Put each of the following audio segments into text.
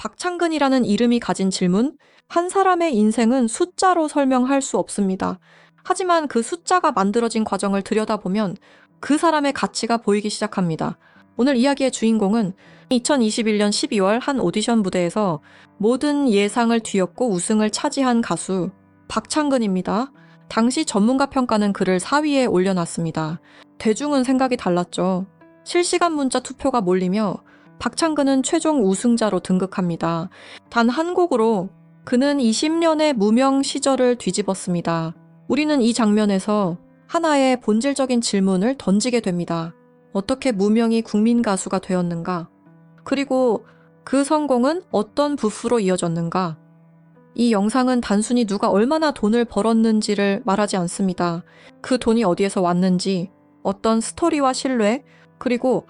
박창근이라는 이름이 가진 질문, 한 사람의 인생은 숫자로 설명할 수 없습니다. 하지만 그 숫자가 만들어진 과정을 들여다보면 그 사람의 가치가 보이기 시작합니다. 오늘 이야기의 주인공은 2021년 12월 한 오디션 무대에서 모든 예상을 뒤엎고 우승을 차지한 가수 박창근입니다. 당시 전문가 평가는 그를 4위에 올려놨습니다. 대중은 생각이 달랐죠. 실시간 문자 투표가 몰리며 박창근은 최종 우승자로 등극합니다. 단 한 곡으로 그는 20년의 무명 시절을 뒤집었습니다. 우리는 이 장면에서 하나의 본질적인 질문을 던지게 됩니다. 어떻게 무명이 국민 가수가 되었는가? 그리고 그 성공은 어떤 부수로 이어졌는가? 이 영상은 단순히 누가 얼마나 돈을 벌었는지를 말하지 않습니다. 그 돈이 어디에서 왔는지, 어떤 스토리와 신뢰, 그리고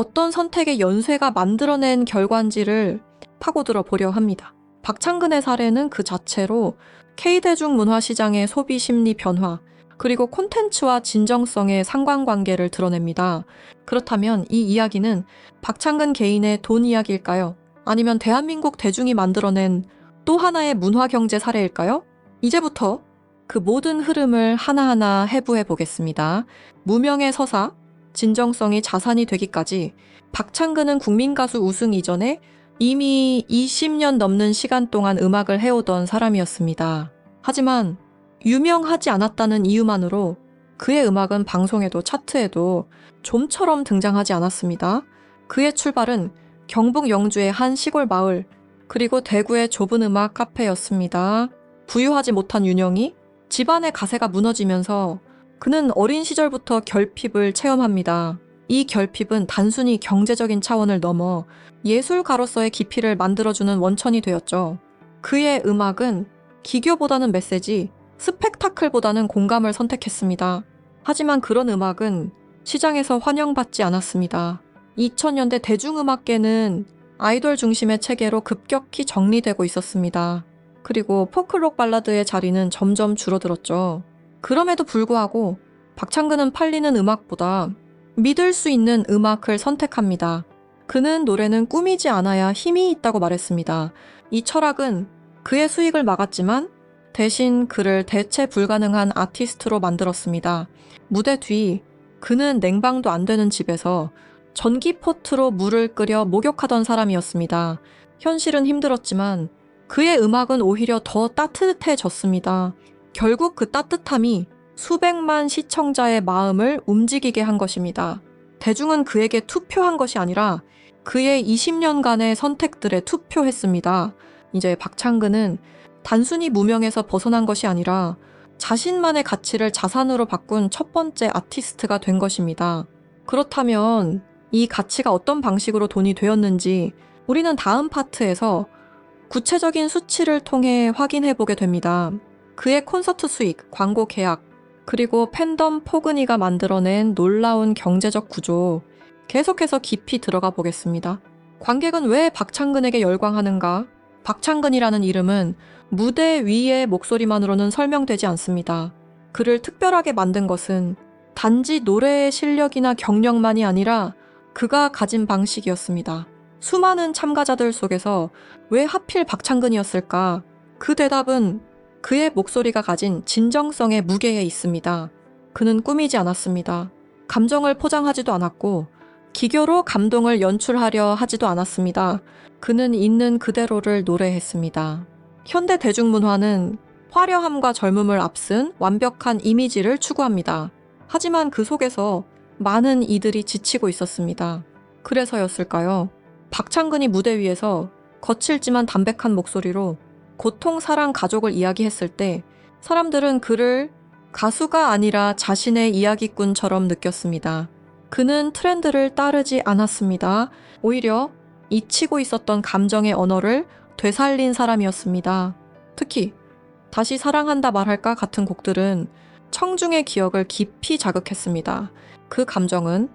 어떤 선택의 연쇄가 만들어낸 결과인지를 파고들어 보려 합니다. 박창근의 사례는 그 자체로 K대중 문화 시장의 소비 심리 변화, 그리고 콘텐츠와 진정성의 상관관계를 드러냅니다. 그렇다면 이 이야기는 박창근 개인의 돈 이야기일까요? 아니면 대한민국 대중이 만들어낸 또 하나의 문화 경제 사례일까요? 이제부터 그 모든 흐름을 하나하나 해부해 보겠습니다. 무명의 서사, 진정성이 자산이 되기까지 박창근은 국민 가수 우승 이전에 이미 20년 넘는 시간 동안 음악을 해오던 사람이었습니다. 하지만 유명하지 않았다는 이유만으로 그의 음악은 방송에도 차트에도 좀처럼 등장하지 않았습니다. 그의 출발은 경북 영주의 한 시골 마을, 그리고 대구의 좁은 음악 카페였습니다. 부유하지 못한 윤영이 집안의 가세가 무너지면서 그는 어린 시절부터 결핍을 체험합니다. 이 결핍은 단순히 경제적인 차원을 넘어 예술가로서의 깊이를 만들어주는 원천이 되었죠. 그의 음악은 기교보다는 메시지, 스펙타클보다는 공감을 선택했습니다. 하지만 그런 음악은 시장에서 환영받지 않았습니다. 2000년대 대중음악계는 아이돌 중심의 체계로 급격히 정리되고 있었습니다. 그리고 포크록 발라드의 자리는 점점 줄어들었죠. 그럼에도 불구하고 박창근은 팔리는 음악보다 믿을 수 있는 음악을 선택합니다. 그는 노래는 꾸미지 않아야 힘이 있다고 말했습니다. 이 철학은 그의 수익을 막았지만 대신 그를 대체 불가능한 아티스트로 만들었습니다. 무대 뒤 그는 냉방도 안 되는 집에서 전기포트로 물을 끓여 목욕하던 사람이었습니다. 현실은 힘들었지만 그의 음악은 오히려 더 따뜻해졌습니다. 결국 그 따뜻함이 수백만 시청자의 마음을 움직이게 한 것입니다. 대중은 그에게 투표한 것이 아니라 그의 20년간의 선택들에 투표했습니다. 이제 박창근은 단순히 무명에서 벗어난 것이 아니라 자신만의 가치를 자산으로 바꾼 첫 번째 아티스트가 된 것입니다. 그렇다면 이 가치가 어떤 방식으로 돈이 되었는지 우리는 다음 파트에서 구체적인 수치를 통해 확인해 보게 됩니다. 그의 콘서트 수익, 광고 계약, 그리고 팬덤 포근이가 만들어낸 놀라운 경제적 구조, 계속해서 깊이 들어가 보겠습니다. 관객은 왜 박창근에게 열광하는가? 박창근이라는 이름은 무대 위의 목소리만으로는 설명되지 않습니다. 그를 특별하게 만든 것은 단지 노래의 실력이나 경력만이 아니라 그가 가진 방식이었습니다. 수많은 참가자들 속에서 왜 하필 박창근이었을까? 그 대답은 그의 목소리가 가진 진정성의 무게에 있습니다. 그는 꾸미지 않았습니다. 감정을 포장하지도 않았고, 기교로 감동을 연출하려 하지도 않았습니다. 그는 있는 그대로를 노래했습니다. 현대 대중문화는 화려함과 젊음을 앞선 완벽한 이미지를 추구합니다. 하지만 그 속에서 많은 이들이 지치고 있었습니다. 그래서였을까요? 박창근이 무대 위에서 거칠지만 담백한 목소리로 고통, 사랑, 가족을 이야기했을 때 사람들은 그를 가수가 아니라 자신의 이야기꾼처럼 느꼈습니다. 그는 트렌드를 따르지 않았습니다. 오히려 잊히고 있었던 감정의 언어를 되살린 사람이었습니다. 특히 다시 사랑한다 말할까 같은 곡들은 청중의 기억을 깊이 자극했습니다. 그 감정은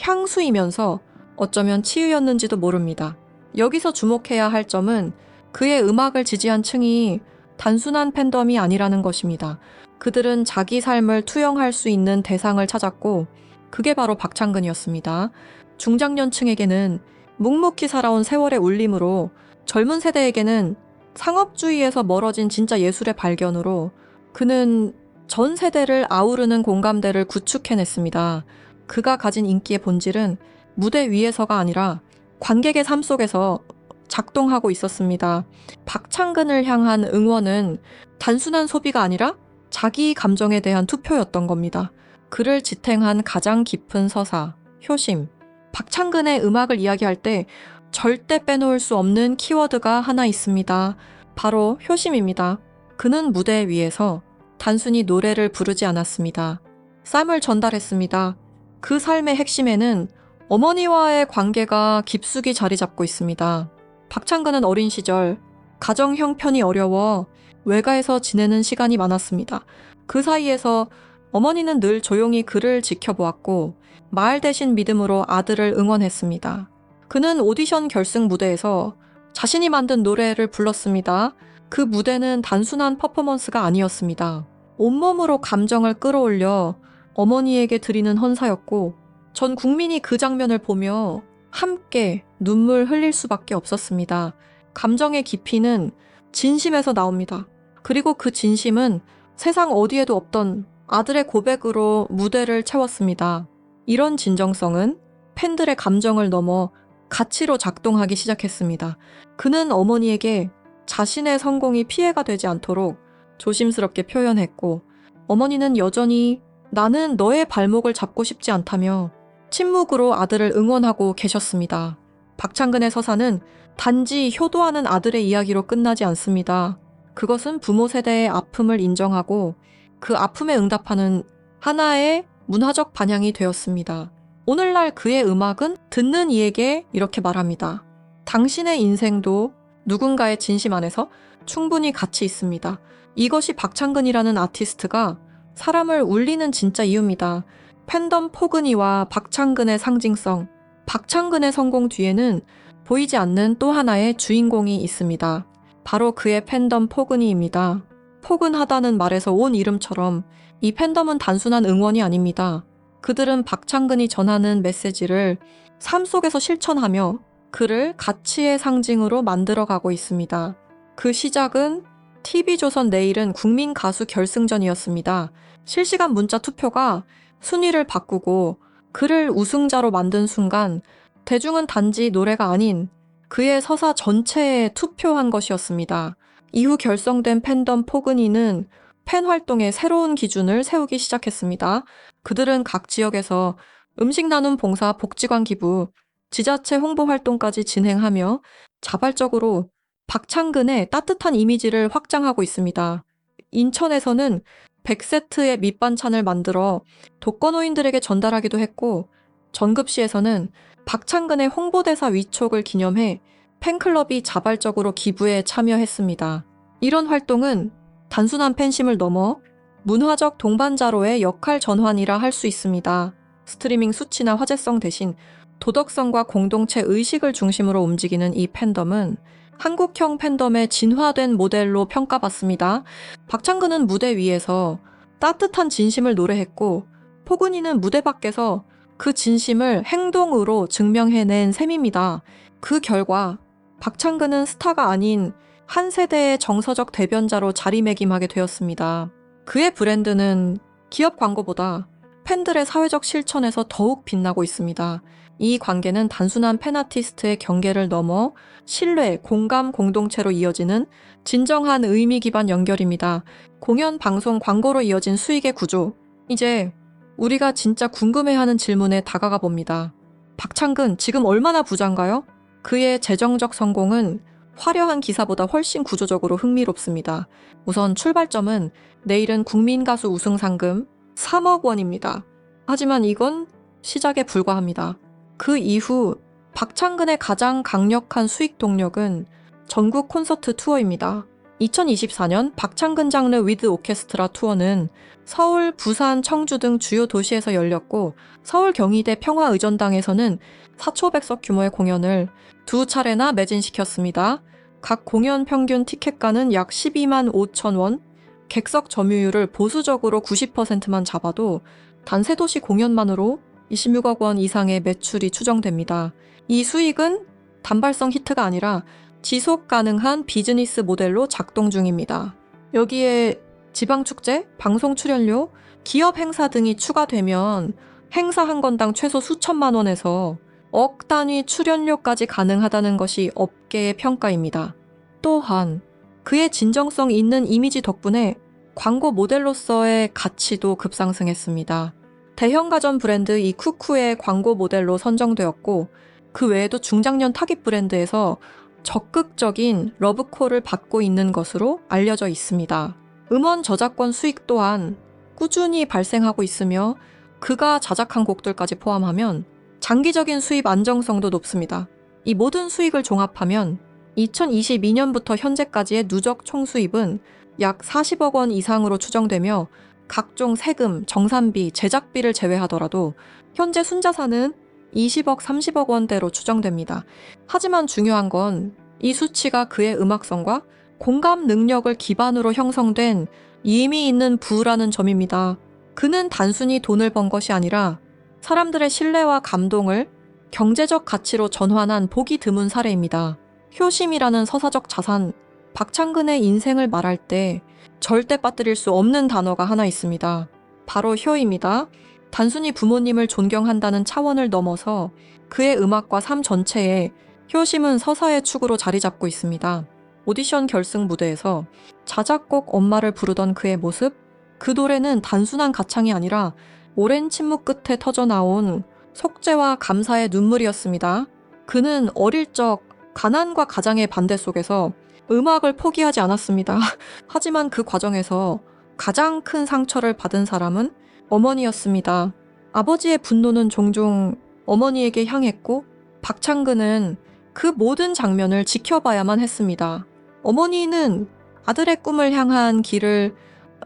향수이면서 어쩌면 치유였는지도 모릅니다. 여기서 주목해야 할 점은 그의 음악을 지지한 층이 단순한 팬덤이 아니라는 것입니다. 그들은 자기 삶을 투영할 수 있는 대상을 찾았고, 그게 바로 박창근이었습니다. 중장년층에게는 묵묵히 살아온 세월의 울림으로 젊은 세대에게는 상업주의에서 멀어진 진짜 예술의 발견으로 그는 전 세대를 아우르는 공감대를 구축해냈습니다. 그가 가진 인기의 본질은 무대 위에서가 아니라 관객의 삶 속에서 작동하고 있었습니다. 박창근을 향한 응원은 단순한 소비가 아니라 자기 감정에 대한 투표였던 겁니다. 그를 지탱한 가장 깊은 서사, 효심. 박창근의 음악을 이야기할 때 절대 빼놓을 수 없는 키워드가 하나 있습니다. 바로 효심입니다. 그는 무대 위에서 단순히 노래를 부르지 않았습니다. 쌈을 전달했습니다. 그 삶의 핵심에는 어머니와의 관계가 깊숙이 자리 잡고 있습니다. 박창근은 어린 시절 가정 형편이 어려워 외가에서 지내는 시간이 많았습니다. 그 사이에서 어머니는 늘 조용히 그를 지켜보았고 말 대신 믿음으로 아들을 응원했습니다. 그는 오디션 결승 무대에서 자신이 만든 노래를 불렀습니다. 그 무대는 단순한 퍼포먼스가 아니었습니다. 온몸으로 감정을 끌어올려 어머니에게 드리는 헌사였고 전 국민이 그 장면을 보며 함께 눈물 흘릴 수밖에 없었습니다. 감정의 깊이는 진심에서 나옵니다. 그리고 그 진심은 세상 어디에도 없던 아들의 고백으로 무대를 채웠습니다. 이런 진정성은 팬들의 감정을 넘어 가치로 작동하기 시작했습니다. 그는 어머니에게 자신의 성공이 피해가 되지 않도록 조심스럽게 표현했고, 어머니는 여전히 나는 너의 발목을 잡고 싶지 않다며 침묵으로 아들을 응원하고 계셨습니다. 박창근의 서사는 단지 효도하는 아들의 이야기로 끝나지 않습니다. 그것은 부모 세대의 아픔을 인정하고 그 아픔에 응답하는 하나의 문화적 반향이 되었습니다. 오늘날 그의 음악은 듣는 이에게 이렇게 말합니다. 당신의 인생도 누군가의 진심 안에서 충분히 가치 있습니다. 이것이 박창근이라는 아티스트가 사람을 울리는 진짜 이유입니다. 팬덤 포근이와 박창근의 상징성, 박창근의 성공 뒤에는 보이지 않는 또 하나의 주인공이 있습니다. 바로 그의 팬덤 포근이입니다. 포근하다는 말에서 온 이름처럼 이 팬덤은 단순한 응원이 아닙니다. 그들은 박창근이 전하는 메시지를 삶 속에서 실천하며 그를 가치의 상징으로 만들어가고 있습니다. 그 시작은 TV조선 내일은 국민 가수 결승전이었습니다. 실시간 문자 투표가 순위를 바꾸고 그를 우승자로 만든 순간 대중은 단지 노래가 아닌 그의 서사 전체에 투표한 것이었습니다. 이후 결성된 팬덤 포근이는 팬 활동의 새로운 기준을 세우기 시작했습니다. 그들은 각 지역에서 음식 나눔 봉사 복지관 기부, 지자체 홍보 활동까지 진행하며 자발적으로 박창근의 따뜻한 이미지를 확장하고 있습니다. 인천에서는 100세트의 밑반찬을 만들어 독거노인들에게 전달하기도 했고, 전급시에서는 박창근의 홍보대사 위촉을 기념해 팬클럽이 자발적으로 기부에 참여했습니다. 이런 활동은 단순한 팬심을 넘어 문화적 동반자로의 역할 전환이라 할 수 있습니다. 스트리밍 수치나 화제성 대신 도덕성과 공동체 의식을 중심으로 움직이는 이 팬덤은 한국형 팬덤의 진화된 모델로 평가받습니다. 박창근은 무대 위에서 따뜻한 진심을 노래했고 포근이는 무대 밖에서 그 진심을 행동으로 증명해낸 셈입니다. 그 결과 박창근은 스타가 아닌 한 세대의 정서적 대변자로 자리매김하게 되었습니다. 그의 브랜드는 기업 광고보다 팬들의 사회적 실천에서 더욱 빛나고 있습니다. 이 관계는 단순한 팬아티스트의 경계를 넘어 신뢰, 공감 공동체로 이어지는 진정한 의미 기반 연결입니다. 공연, 방송, 광고로 이어진 수익의 구조. 이제 우리가 진짜 궁금해하는 질문에 다가가 봅니다. 박창근 지금 얼마나 부자인가요? 그의 재정적 성공은 화려한 기사보다 훨씬 구조적으로 흥미롭습니다. 우선 출발점은 내일은 국민가수 우승 상금 3억 원입니다. 하지만 이건 시작에 불과합니다. 그 이후 박창근의 가장 강력한 수익 동력은 전국 콘서트 투어입니다. 2024년 박창근 장르 위드 오케스트라 투어는 서울, 부산, 청주 등 주요 도시에서 열렸고 서울 경희대 평화의전당에서는 사초백석 규모의 공연을 두 차례나 매진시켰습니다. 각 공연 평균 티켓가는 약 12만 5천 원, 객석 점유율을 보수적으로 90%만 잡아도 단세 도시 공연만으로 26억 원 이상의 매출이 추정됩니다. 이 수익은 단발성 히트가 아니라 지속 가능한 비즈니스 모델로 작동 중입니다. 여기에 지방축제, 방송 출연료, 기업 행사 등이 추가되면 행사 한 건당 최소 수천만 원에서 억 단위 출연료까지 가능하다는 것이 업계의 평가입니다. 또한 그의 진정성 있는 이미지 덕분에 광고 모델로서의 가치도 급상승했습니다. 대형 가전 브랜드 이 쿠쿠의 광고 모델로 선정되었고 그 외에도 중장년 타깃 브랜드에서 적극적인 러브콜을 받고 있는 것으로 알려져 있습니다. 음원 저작권 수익 또한 꾸준히 발생하고 있으며 그가 자작한 곡들까지 포함하면 장기적인 수입 안정성도 높습니다. 이 모든 수익을 종합하면 2022년부터 현재까지의 누적 총수입은 약 40억 원 이상으로 추정되며 각종 세금, 정산비, 제작비를 제외하더라도 현재 순자산은 20억, 30억 원대로 추정됩니다. 하지만 중요한 건 이 수치가 그의 음악성과 공감 능력을 기반으로 형성된 이미 있는 부라는 점입니다. 그는 단순히 돈을 번 것이 아니라 사람들의 신뢰와 감동을 경제적 가치로 전환한 보기 드문 사례입니다. 효심이라는 서사적 자산, 박창근의 인생을 말할 때 절대 빠뜨릴 수 없는 단어가 하나 있습니다. 바로 효입니다. 단순히 부모님을 존경한다는 차원을 넘어서 그의 음악과 삶 전체에 효심은 서사의 축으로 자리 잡고 있습니다. 오디션 결승 무대에서 자작곡 엄마를 부르던 그의 모습, 그 노래는 단순한 가창이 아니라 오랜 침묵 끝에 터져나온 속죄와 감사의 눈물이었습니다. 그는 어릴 적 가난과 가장의 반대 속에서 음악을 포기하지 않았습니다. 하지만 그 과정에서 가장 큰 상처를 받은 사람은 어머니였습니다. 아버지의 분노는 종종 어머니에게 향했고 박창근은 그 모든 장면을 지켜봐야만 했습니다. 어머니는 아들의 꿈을 향한 길을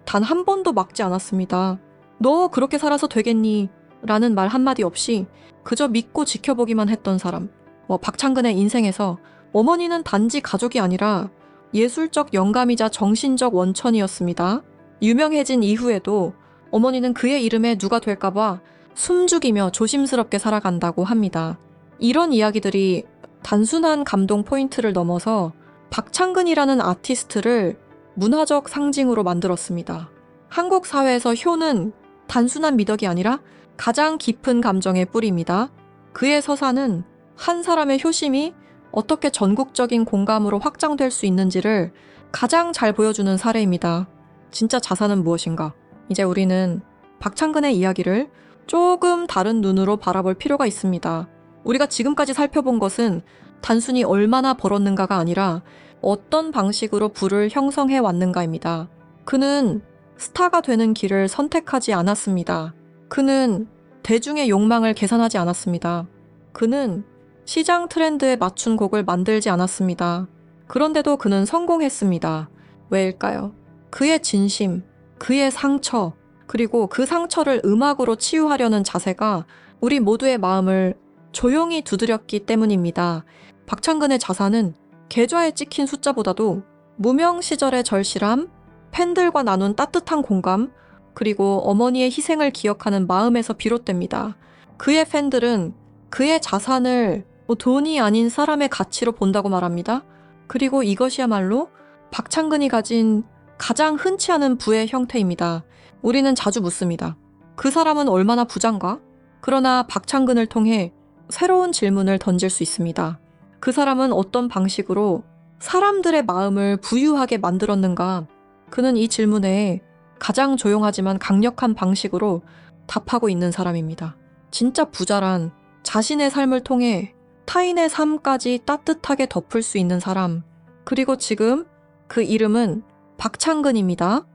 단 한 번도 막지 않았습니다. 너 그렇게 살아서 되겠니? 라는 말 한마디 없이 그저 믿고 지켜보기만 했던 사람. 뭐 박창근의 인생에서 어머니는 단지 가족이 아니라 예술적 영감이자 정신적 원천이었습니다. 유명해진 이후에도 어머니는 그의 이름에 누가 될까봐 숨죽이며 조심스럽게 살아간다고 합니다. 이런 이야기들이 단순한 감동 포인트를 넘어서 박창근이라는 아티스트를 문화적 상징으로 만들었습니다. 한국 사회에서 효는 단순한 미덕이 아니라 가장 깊은 감정의 뿌리입니다. 그의 서사는 한 사람의 효심이 어떻게 전국적인 공감으로 확장될 수 있는지를 가장 잘 보여주는 사례입니다. 진짜 자산은 무엇인가? 이제 우리는 박창근의 이야기를 조금 다른 눈으로 바라볼 필요가 있습니다. 우리가 지금까지 살펴본 것은 단순히 얼마나 벌었는가가 아니라 어떤 방식으로 부를 형성해 왔는가입니다. 그는 스타가 되는 길을 선택하지 않았습니다. 그는 대중의 욕망을 계산하지 않았습니다. 그는 시장 트렌드에 맞춘 곡을 만들지 않았습니다. 그런데도 그는 성공했습니다. 왜일까요? 그의 진심, 그의 상처, 그리고 그 상처를 음악으로 치유하려는 자세가 우리 모두의 마음을 조용히 두드렸기 때문입니다. 박창근의 자산은 계좌에 찍힌 숫자보다도 무명 시절의 절실함, 팬들과 나눈 따뜻한 공감, 그리고 어머니의 희생을 기억하는 마음에서 비롯됩니다. 그의 팬들은 그의 자산을 뭐 돈이 아닌 사람의 가치로 본다고 말합니다. 그리고 이것이야말로 박창근이 가진 가장 흔치 않은 부의 형태입니다. 우리는 자주 묻습니다. 그 사람은 얼마나 부장가? 그러나 박창근을 통해 새로운 질문을 던질 수 있습니다. 그 사람은 어떤 방식으로 사람들의 마음을 부유하게 만들었는가? 그는 이 질문에 가장 조용하지만 강력한 방식으로 답하고 있는 사람입니다. 진짜 부자란 자신의 삶을 통해 타인의 삶까지 따뜻하게 덮을 수 있는 사람. 그리고 지금 그 이름은 박창근입니다.